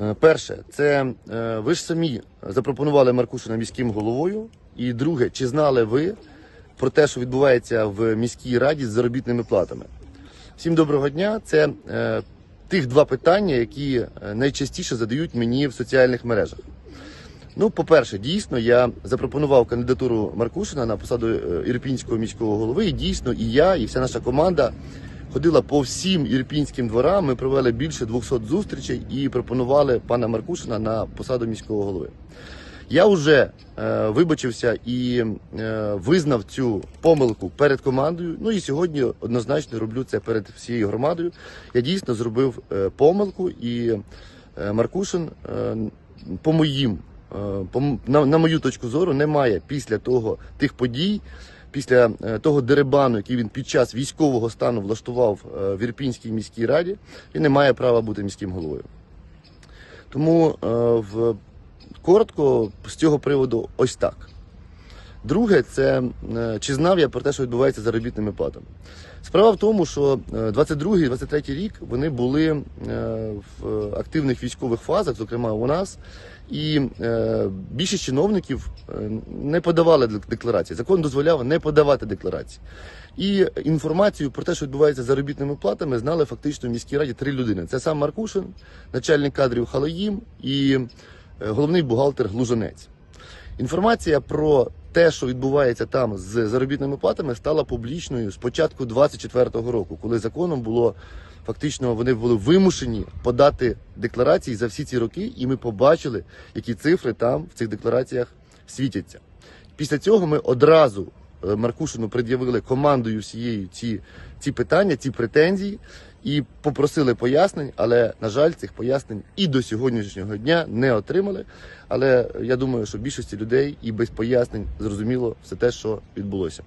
Е, Перше, це е, ви ж самі запропонували Маркушина міським головою. І друге, чи знали ви про те, що відбувається в міській раді з заробітними платами? Всім доброго дня. Це е, тих два питання, які е, найчастіше задають мені в соціальних мережах. Ну, по-перше, дійсно, я запропонував кандидатуру Маркушина на посаду ірпінського міського голови. І дійсно, і я, і вся наша команда ходила по всім ірпінським дворам. Ми провели більше 200 зустрічей і пропонували пана Маркушина на посаду міського голови. Я вже е, вибачився і е, визнав цю помилку перед командою. Ну і сьогодні однозначно роблю це перед всією громадою. Я дійсно зробив е, помилку, і е, Маркушин е, по моїм, на, на мою точку зору, немає після того тих подій. Після е, того деребану, який він під час військового стану влаштував е, в Ірпінській міській раді, він не має права бути міським головою. Тому е, в коротко з цього приводу ось так. Друге, це е, чи знав я про те, що відбувається з заробітними платами. Справа в тому, що 22-23 рік вони були е, в активних військових фазах, зокрема у нас, і е, більшість чиновників е, не подавали декларації. Закон дозволяв не подавати декларації. І інформацію про те, що відбувається з заробітними платами, знали фактично в міській раді три людини: це сам Маркушин, начальник кадрів Халаїм і е, головний бухгалтер Глужанець. Інформація про те, що відбувається там з заробітними платами, стала публічною з початку 24-го року, коли законом було фактично вони були вимушені подати декларації за всі ці роки, і ми побачили, які цифри там в цих деклараціях світяться. Після цього ми одразу е, Маркушину пред'явили командою всією ці, ці питання, ці претензії і попросили пояснень, але на жаль, цих пояснень і до сьогоднішнього дня не отримали. Але я думаю, що більшості людей і без пояснень зрозуміло все те, що відбулося.